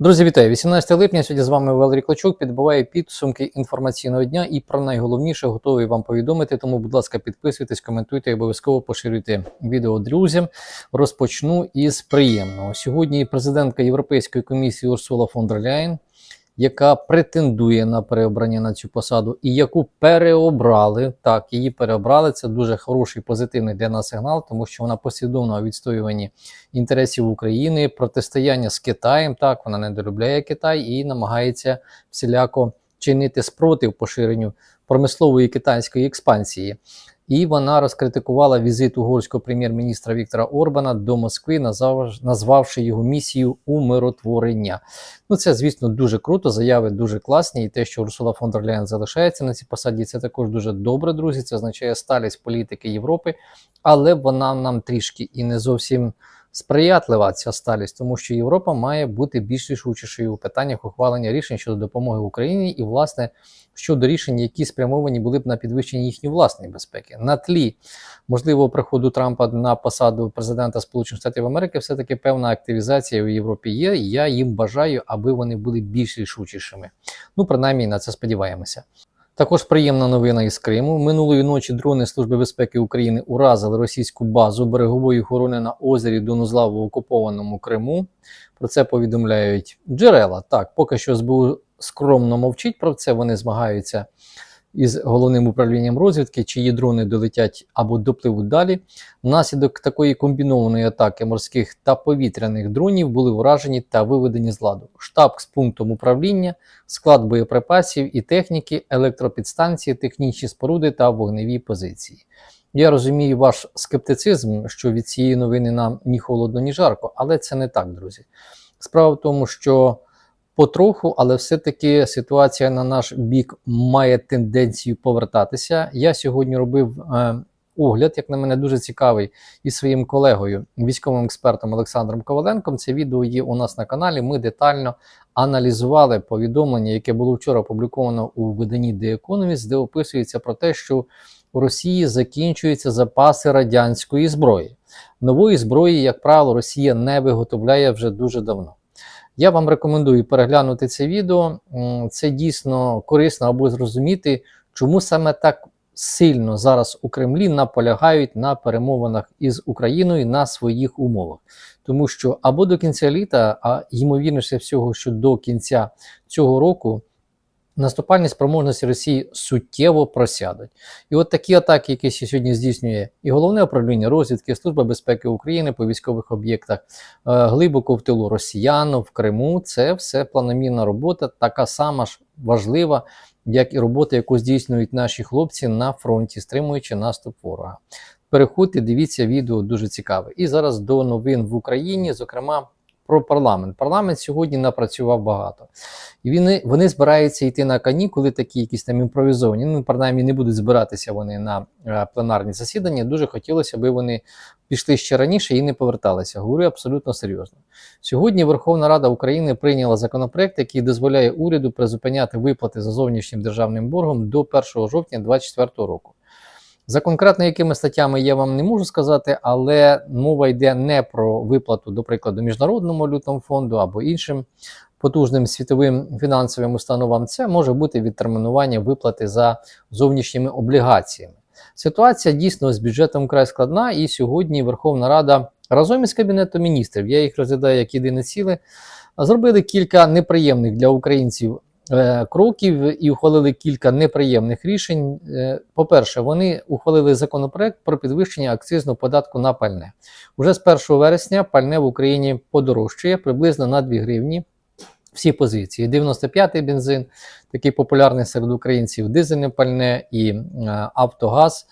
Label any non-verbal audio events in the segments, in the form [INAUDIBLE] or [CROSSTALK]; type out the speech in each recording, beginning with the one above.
Друзі, вітаю! 18 липня. Сьогодні з вами Валерій Клочук. Підбиває підсумки інформаційного дня і про найголовніше готовий вам повідомити. Тому, будь ласка, підписуйтесь, коментуйте і обов'язково поширюйте відео друзям. Розпочну із приємного. Сьогодні президентка Європейської комісії Урсула фон дер Ляєн, яка претендує на переобрання на цю посаду, і яку переобрали. Так, її переобрали. Це дуже хороший позитивний для нас сигнал, тому що вона послідовно відстоюванні інтересів України, протистояння з Китаєм. Так, вона недолюбляє Китай і намагається всіляко чинити спротив поширенню промислової китайської експансії. І вона розкритикувала візит угорського прем'єр-міністра Віктора Орбана до Москви, назвавши його місію умиротворення. Ну, це, звісно, дуже круто. Заяви дуже класні. І те, що Урсула фон дер Ляєн залишається на цій посаді, це також дуже добре, друзі. Це означає сталість політики Європи, але вона нам трішки і не зовсім сприятлива ця сталість, тому що Європа має бути більш рішучішою у питаннях ухвалення рішень щодо допомоги Україні і, власне, щодо рішень, які спрямовані були б на підвищення їхньої власної безпеки. На тлі можливого приходу Трампа на посаду президента Сполучених Штатів Америки, все таки певна активізація в Європі є. і Я їм бажаю, аби вони були більш рішучішими. Ну, принаймні на це сподіваємося. Також приємна новина із Криму. Минулої ночі дрони Служби безпеки України уразили російську базу берегової охорони на озері Донузла в окупованому Криму. Про це повідомляють джерела. Так, поки що СБУ скромно мовчить про це. Вони змагаються із головним управлінням розвідки, чиї дрони долетять або допливуть далі. Внаслідок такої комбінованої атаки морських та повітряних дронів були вражені та виведені з ладу. Штаб з пунктом управління, склад боєприпасів і техніки, електропідстанції, технічні споруди та вогневі позиції. Я розумію ваш скептицизм, що від цієї новини нам ні холодно, ні жарко, але це не так, друзі. Справа в тому, що потроху, але все-таки ситуація на наш бік має тенденцію повертатися. Я сьогодні робив е, огляд, як на мене, дуже цікавий із своїм колегою, військовим експертом Олександром Коваленком. Це відео є у нас на каналі. Ми детально аналізували повідомлення, яке було вчора опубліковано у виданні The Economist, де описується про те, що у Росії закінчуються запаси радянської зброї. Нової зброї, як правило, Росія не виготовляє вже дуже давно. Я вам рекомендую переглянути це відео. Це дійсно корисно або зрозуміти, чому саме так сильно зараз у Кремлі наполягають на перемовинах із Україною на своїх умовах. Тому що або до кінця літа, а ймовірніше всього, що до кінця цього року. Наступальні спроможності Росії суттєво просядуть. І от такі атаки, які сьогодні здійснює і головне управління розвідки, Служба безпеки України по військових об'єктах, е, глибоко в тилу росіян в Криму, це все планомірна робота, така сама ж важлива, як і робота, яку здійснюють наші хлопці на фронті, стримуючи наступ ворога. Переходьте, дивіться відео дуже цікаве. І зараз до новин в Україні, зокрема про парламент. Парламент сьогодні напрацював багато. І вони, вони збираються йти на канікули, такі якісь там імпровізовані. Ну, принаймні, не будуть збиратися вони на е, пленарні засідання. Дуже хотілося, аби вони пішли ще раніше і не поверталися. Говорю абсолютно серйозно. Сьогодні Верховна Рада України прийняла законопроект, який дозволяє уряду призупиняти виплати за зовнішнім державним боргом до 1 жовтня 2024 року. За конкретно якими статтями я вам не можу сказати, але мова йде не про виплату, до прикладу, Міжнародному валютному фонду або іншим потужним світовим фінансовим установам. Це може бути відтермінування виплати за зовнішніми облігаціями. Ситуація дійсно з бюджетом край складна, і сьогодні Верховна Рада разом із Кабінетом міністрів, я їх розглядаю як єдине ціле, зробили кілька неприємних для українців кроків і ухвалили кілька неприємних рішень. Е, По-перше, вони ухвалили законопроект про підвищення акцизного податку на пальне. Уже з 1 вересня пальне в Україні подорожчає приблизно на 2 гривні. Всі позиції: 95-й бензин, такий популярний серед українців, дизельне пальне і е, Автогаз.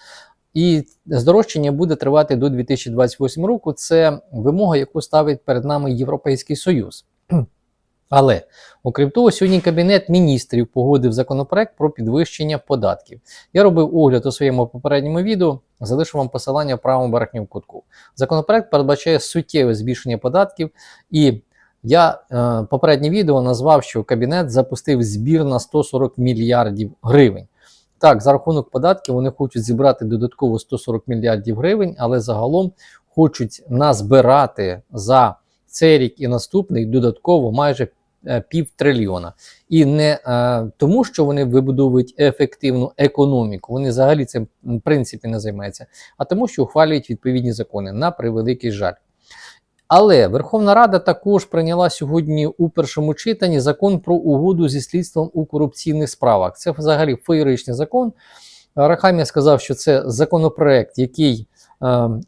І здорожчання буде тривати до 2028 року. Це вимога, яку ставить перед нами Європейський Союз. Але окрім того, сьогодні Кабінет міністрів погодив законопроект про підвищення податків. Я робив огляд у своєму попередньому відео, залишу вам посилання в правому верхньому кутку. Законопроект передбачає суттєве збільшення податків, і я е, попереднє відео назвав, що Кабінет запустив збір на 140 мільярдів гривень. Так, за рахунок податків вони хочуть зібрати додатково 140 мільярдів гривень, але загалом хочуть назбирати за цей рік і наступний додатково майже е, пів трильйона. І не е, тому, що вони вибудовують ефективну економіку, вони взагалі цим в принципі не займаються, а тому, що ухвалюють відповідні закони на превеликий жаль. Але Верховна Рада також прийняла сьогодні у першому читанні закон про угоду зі слідством у корупційних справах. Це взагалі феєричний закон. Рахамія сказав, що це законопроект, який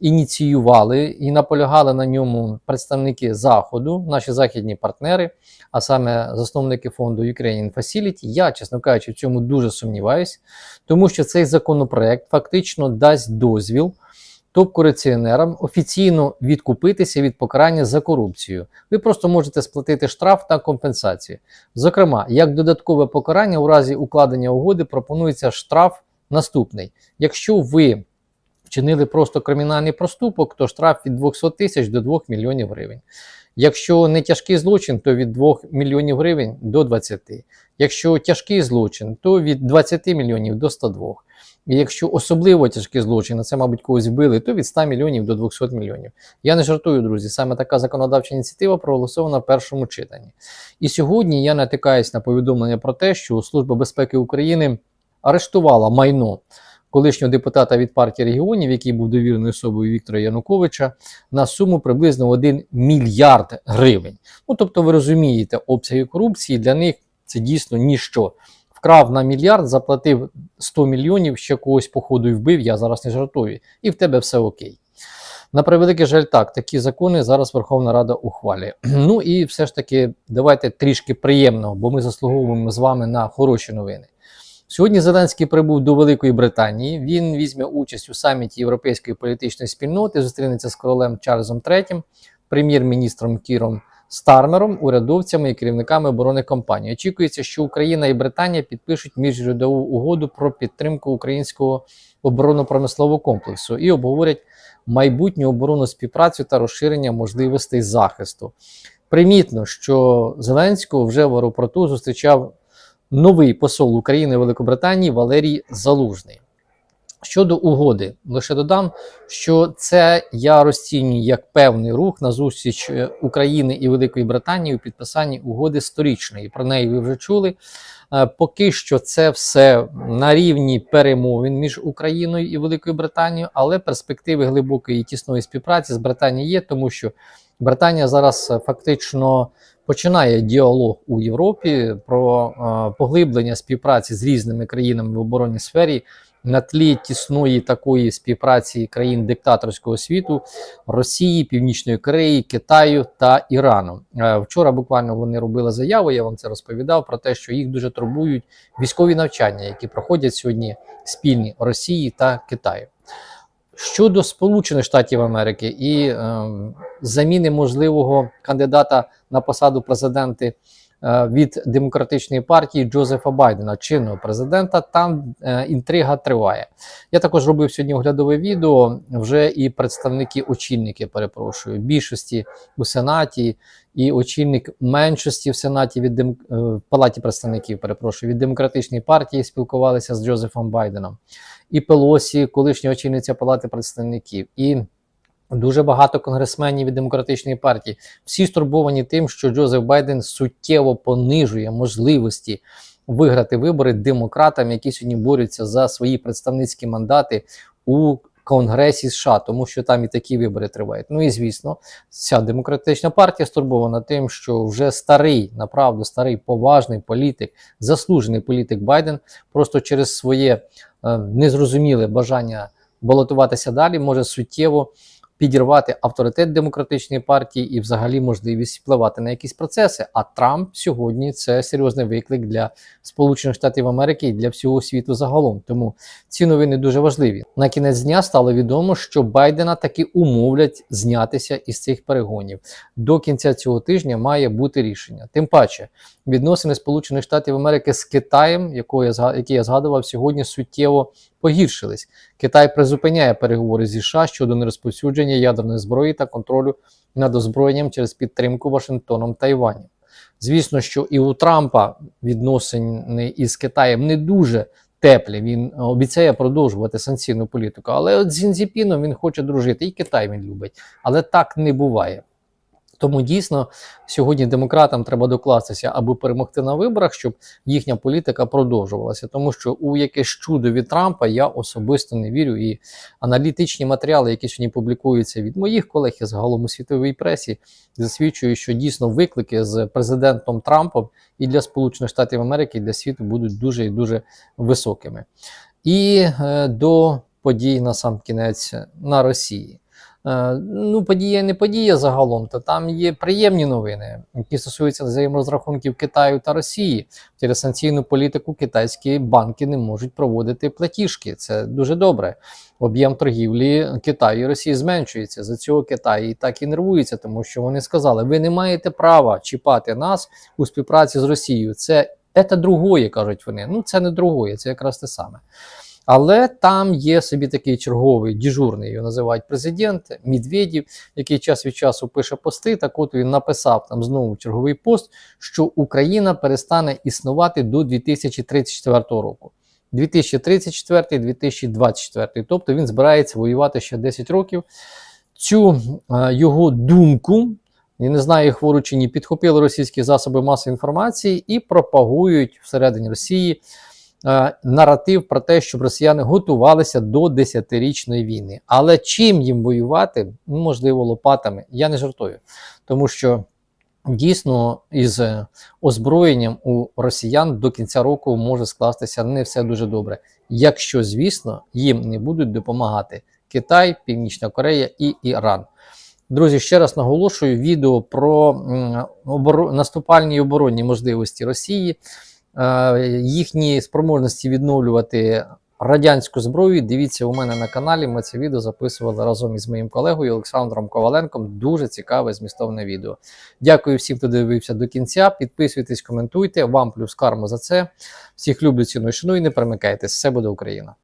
ініціювали і наполягали на ньому представники Заходу, наші західні партнери, а саме засновники фонду Ukrainian Facility. Я, чесно кажучи, в цьому дуже сумніваюсь, тому що цей законопроект фактично дасть дозвіл топ-корупціонерам офіційно відкупитися від покарання за корупцію. Ви просто можете сплатити штраф та компенсацію. Зокрема, як додаткове покарання у разі укладення угоди пропонується штраф наступний. Якщо ви вчинили просто кримінальний проступок, то штраф від 200 тисяч до 2 мільйонів гривень. Якщо не тяжкий злочин, то від 2 мільйонів гривень до 20. Якщо тяжкий злочин, то від 20 мільйонів до 102. І якщо особливо тяжкий злочин, а це, мабуть, когось вбили, то від 100 мільйонів до 200 мільйонів. Я не жартую, друзі. Саме така законодавча ініціатива проголосована в першому читанні. І сьогодні я натикаюсь на повідомлення про те, що Служба безпеки України арештувала майно колишнього депутата від партії регіонів, який був довіреною особою Віктора Януковича, на суму приблизно 1 мільярд гривень. Ну тобто, ви розумієте, обсяги корупції для них це дійсно ніщо. Вкрав на мільярд, заплатив 100 мільйонів, ще когось походу і вбив, я зараз не жартую, і в тебе все окей. На превеликий жаль, так, такі закони зараз Верховна Рада ухвалює. [CLEARS THROAT] Ну і все ж таки, давайте трішки приємного, бо ми заслуговуємо з вами на хороші новини. Сьогодні Зеленський прибув до Великої Британії. Він візьме участь у саміті Європейської політичної спільноти, зустрінеться з королем Чарльзом III, прем'єр-міністром Кіром Стармером, урядовцями і керівниками оборонних компаній. Очікується, що Україна і Британія підпишуть міжрядову угоду про підтримку українського оборонно-промислового комплексу і обговорять майбутню оборонну співпрацю та розширення можливостей захисту. Примітно, що Зеленського вже в аеропорту зустрічав новий посол України Великобританії Валерій Залужний. Щодо угоди, лише додам, що це я розцінюю як певний рух на зустріч е, України і Великої Британії у підписанні угоди сторічної. Про неї ви вже чули. Е, Поки що це все на рівні перемовин між Україною і Великою Британією, але перспективи глибокої і тісної співпраці з Британією є, тому що Британія зараз е, фактично починає діалог у Європі про е, поглиблення співпраці з різними країнами в оборонній сфері на тлі тісної такої співпраці країн диктаторського світу Росії, Північної Кореї, Китаю та Ірану. Е, Вчора буквально вони робили заяву. Я вам це розповідав про те, що їх дуже турбують військові навчання, які проходять сьогодні спільні Росії та Китаю. Щодо Сполучених Штатів Америки і е, заміни можливого кандидата на посаду президента е, від демократичної партії Джозефа Байдена, чинного президента, там е, інтрига триває. Я також робив сьогодні оглядове відео. Вже і представники, очільники, перепрошую, більшості у сенаті, і очільник меншості в сенаті від дем... е, палаті представників, перепрошую, від демократичної партії спілкувалися з Джозефом Байденом і Пелосі, колишня очільниця Палати представників, і дуже багато конгресменів від демократичної партії. Всі стурбовані тим, що Джозеф Байден суттєво понижує можливості виграти вибори демократам, які сьогодні борються за свої представницькі мандати у Конгресі США, тому що там і такі вибори тривають. Ну і звісно, ця демократична партія стурбована тим, що вже старий, направду старий поважний політик, заслужений політик Байден, просто через своє незрозуміле бажання балотуватися далі, може суттєво підірвати авторитет демократичної партії і, взагалі, можливість впливати на якісь процеси. А Трамп сьогодні це серйозний виклик для Сполучених Штатів Америки і для всього світу загалом. Тому ці новини дуже важливі. На кінець дня стало відомо, що Байдена таки умовлять знятися із цих перегонів. До кінця цього тижня має бути рішення. Тим паче, відносини Сполучених Штатів Америки з Китаєм, якого я які я згадував сьогодні, суттєво погіршились. Китай призупиняє переговори зі США щодо нерозповсюдження ядерної зброї та контролю над озброєнням через підтримку Вашингтоном Тайваню. Звісно, що і у Трампа відносини із Китаєм не дуже теплі. Він обіцяє продовжувати санкційну політику. Але от з Інзіпіном він хоче дружити, і Китай він любить. Але так не буває. Тому дійсно сьогодні демократам треба докластися, аби перемогти на виборах, щоб їхня політика продовжувалася. Тому що у якесь чудо від Трампа я особисто не вірю. І аналітичні матеріали, які сьогодні публікуються від моїх колег і загалом у світовій пресі, засвідчують, що дійсно виклики з президентом Трампом і для Сполучених Штатів Америки, і для світу будуть дуже і дуже високими. І е, до подій на сам кінець на Росії. Е, Ну, подія не подія загалом, то там є приємні новини, які стосуються взаєморозрахунків Китаю та Росії. Через санкційну політику китайські банки не можуть проводити платіжки. Це дуже добре. Об'єм торгівлі Китаю і Росії зменшується. За цього Китай і так і нервується, тому що вони сказали: ви не маєте права чіпати нас у співпраці з Росією. Це це другое, кажуть вони. Ну це не другое, це якраз те саме. Але там є собі такий черговий діжурний, його називають президент Медведєв, який час від часу пише пости. Так от він написав там знову черговий пост, що Україна перестане існувати до 2034 року. 2034-2024. Тобто він збирається воювати ще 10 років. Цю е, його думку, я не знаю, хвору чи ні, підхопили російські засоби масової інформації і пропагують всередині Росії е, наратив про те, щоб росіяни готувалися до 10-річної війни. Але чим їм воювати, Ну, можливо, лопатами, я не жартую. Тому що дійсно із е, озброєнням у росіян до кінця року може скластися не все дуже добре. Якщо, звісно, їм не будуть допомагати Китай, Північна Корея і Іран. Друзі, ще раз наголошую відео про м, оборо... наступальні оборонні можливості Росії, їхні спроможності відновлювати радянську зброю. Дивіться у мене на каналі. Ми це відео записували разом із моїм колегою Олександром Коваленком. Дуже цікаве змістовне відео. Дякую всім, хто дивився до кінця. Підписуйтесь, коментуйте. Вам плюс карму за це. Всіх люблю, ціную, шаную. Не перемикайтесь. Все буде Україна!